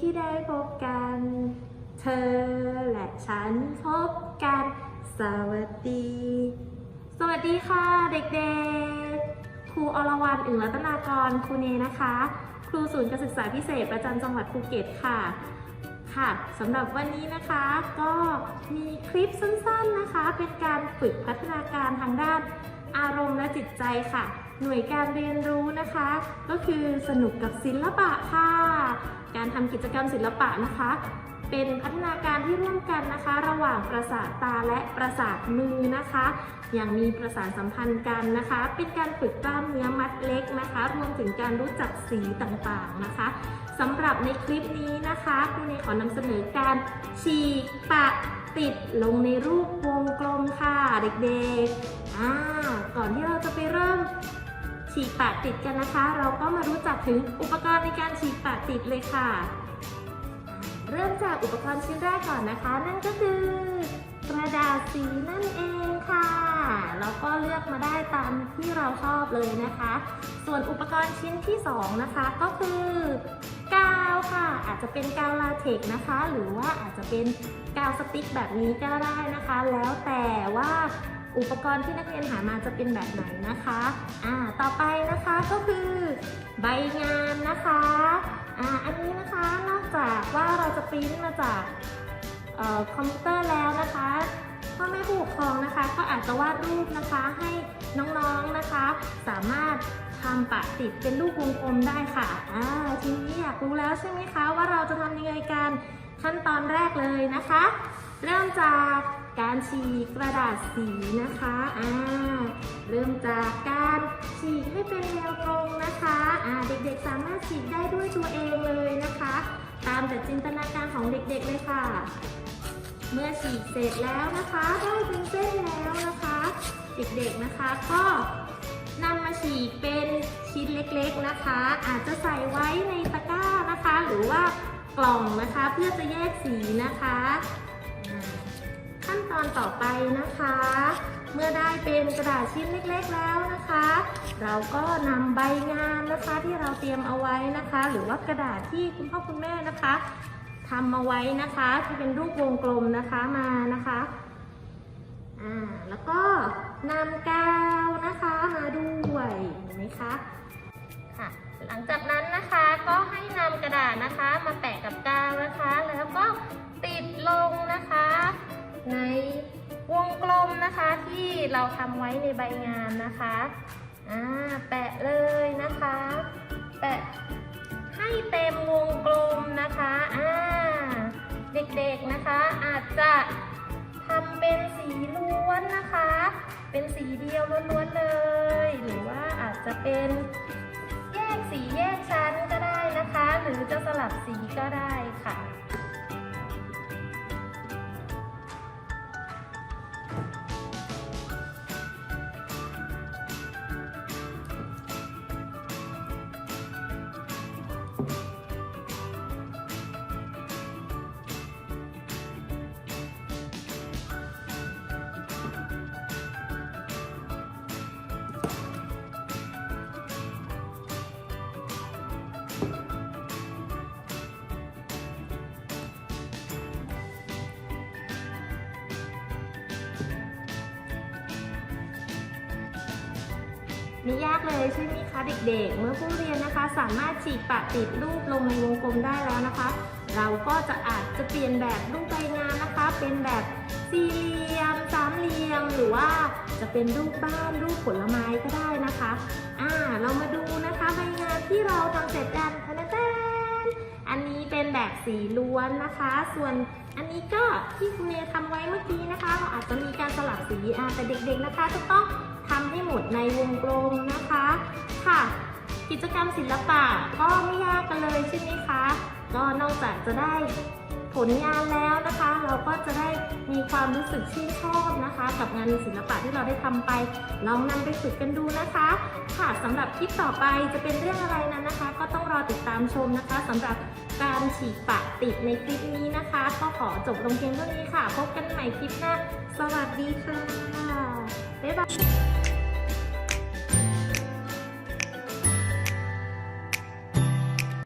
ที่ได้พบกัน เธอและฉันพบกัน สวัสดี สวัสดีค่ะเด็กๆ ครูอรวรรณอึ่งรัตนากร ครูเนนะคะ ครูศูนย์การศึกษาพิเศษประจำจังหวัดภูเก็ตค่ะ ค่ะสำหรับวันนี้นะคะก็มีคลิปสั้นๆนะคะ เป็นการฝึกพัฒนาการทางด้านอารมณ์และจิตใจค่ะ หน่วยการเรียนรู้นะคะ ก็คือสนุกกับศิลปะค่ะ การทำกิจกรรมศิลปะนะคะ เป็นพัฒนาการที่ร่วมกันนะคะ ระหว่างประสาทตาและประสาทมือนะคะ อย่างมีประสานสัมพันธ์กันนะคะ เป็นการฝึกกล้ามเนื้อมัดเล็กนะคะ รวมถึงการรู้จักสีต่างๆนะคะสำหรับในคลิปนี้นะคะครูเนขอนำเสนอการฉีกปะติดลงในรูปวงกลมค่ะเด็กๆอ่าก่อนที่เราจะไปเริ่มฉีกปากติดกันนะคะ เราก็มารู้จักถึงอุปกรณ์ในการฉีกปากติดเลยค่ะ เริ่มจากอุปกรณ์ชิ้นแรกก่อนนะคะ นั่นก็คือกระดาษสีนั่นเองค่ะ แล้วก็เลือกมาได้ตามที่เราชอบเลยนะคะ ส่วนอุปกรณ์ชิ้นที่สองนะคะก็คือกาวค่ะ อาจจะเป็นกาวลาเทกนะคะ หรือว่าอาจจะเป็นกาวสติ๊กแบบนี้ก็ได้นะคะ แล้วแต่ว่าอุปกรณ์ที่นักเรียนหามาจะเป็นแบบไหนนะคะ อ่า ต่อไปนะคะก็คือใบงานนะคะ อ่า อันนี้นะคะ จากว่าเราจะปริ้นมาจากออคอมพิวเตอร์แล้วนะคะพ่อแม่ผู้ปกครองนะคะ ก็อาจจะวาดรูปนะคะให้น้องๆนะคะ สามารถทำปะติดเป็นรูปวงกลมได้ค่ะอ่าทีนี้อยากรู้แล้วใช่ไหมคะว่าเราจะทำยังไงกันขั้นตอนแรกเลยนะคะ เริ่มจากการฉีกกระดาษสีนะคะอ่าเริ่มจากการฉีกให้เป็นแนวตรงนะคะอ่าเด็กๆสามารถฉีกได้ด้วยตัวเองเลยนะคะ ตามแต่จินตนาการของเด็กๆเลยค่ะ เมื่อฉีกเสร็จแล้วนะคะได้เป็นเส้นแล้วนะคะ เด็กๆนะคะก็นำมาฉีกเป็นชิ้นเล็กๆนะคะ อาจจะใส่ไว้ในตะกร้านะคะ หรือว่ากล่องนะคะเพื่อจะแยกสีนะคะ ขั้นตอนต่อไปนะคะ เมื่อได้เป็นกระดาษชิ้นเล็กๆแล้วนะคะ เราก็นำใบงานนะคะที่เราเตรียมเอาไว้นะคะ หรือว่ากระดาษที่คุณพ่อคุณแม่นะคะทำเอาไว้นะคะที่เป็นรูปวงกลมนะคะมานะคะอ่าแล้วก็นำกาวนะคะมาด้วยเห็นไหมคะค่ะหลังจากนั้นนะคะก็ให้นำกระดาษนะคะมาแปะกับกาวนะคะ แล้วก็ติดลงนะคะใน วงกลมนะคะที่เราทำไว้ในใบงานนะคะอ่าแปะเลยนะคะ แปะให้เต็มวงกลมนะคะอ่าเด็กๆนะคะอาจจะทำเป็นสีล้วนนะคะ เป็นสีเดียวล้วนๆเลย หรือว่าอาจจะเป็นแยกสีแยกชั้นก็ได้นะคะ หรือจะสลับสีก็ได้ค่ะ ไม่ยากเลยใช่ไหมคะเด็กๆ เมื่อผู้เรียนนะคะ สามารถฉีกปะติดรูปลงในวงกลมได้แล้วนะคะ เราก็จะอาจจะเปลี่ยนแบบรูปใบงานนะคะ เป็นแบบสี่เหลี่ยมสามเหลี่ยม หรือว่าจะเป็นรูปบ้านรูปผลไม้ก็ได้นะคะอ่าเรามาดูนะคะใบงานที่เราทำเสร็จกันทะนนอันนี้เป็นแบบสีล้วนนะคะ ส่วนอันนี้ก็ที่คุณเนยทำไว้เมื่อกี้นะคะ เราอาจจะมีการสลับสีอ่าแต่เด็กๆนะคะจะต้อง ให้หมดในวงกลมนะคะค่ะ กิจกรรมศิลปะก็ไม่ยากกันเลยใช่ไหมคะ ก็นอกจากจะได้ผลงานแล้วนะคะ เราก็จะได้มีความรู้สึกชื่นชอบนะคะ กับงานศิลปะที่เราได้ทำไป ลองนำไปฝึกกันดูนะคะ ค่ะสำหรับคลิปต่อไปจะเป็นเรื่องอะไรนั้นนะคะ ก็ต้องรอติดตามชมนะคะสำหรับการฉีกปะติดในคลิปนี้นะคะ ก็ขอจบลงเพียงเท่านี้ค่ะ พบกันใหม่คลิปหน้า สวัสดีค่ะบ๊ายบาย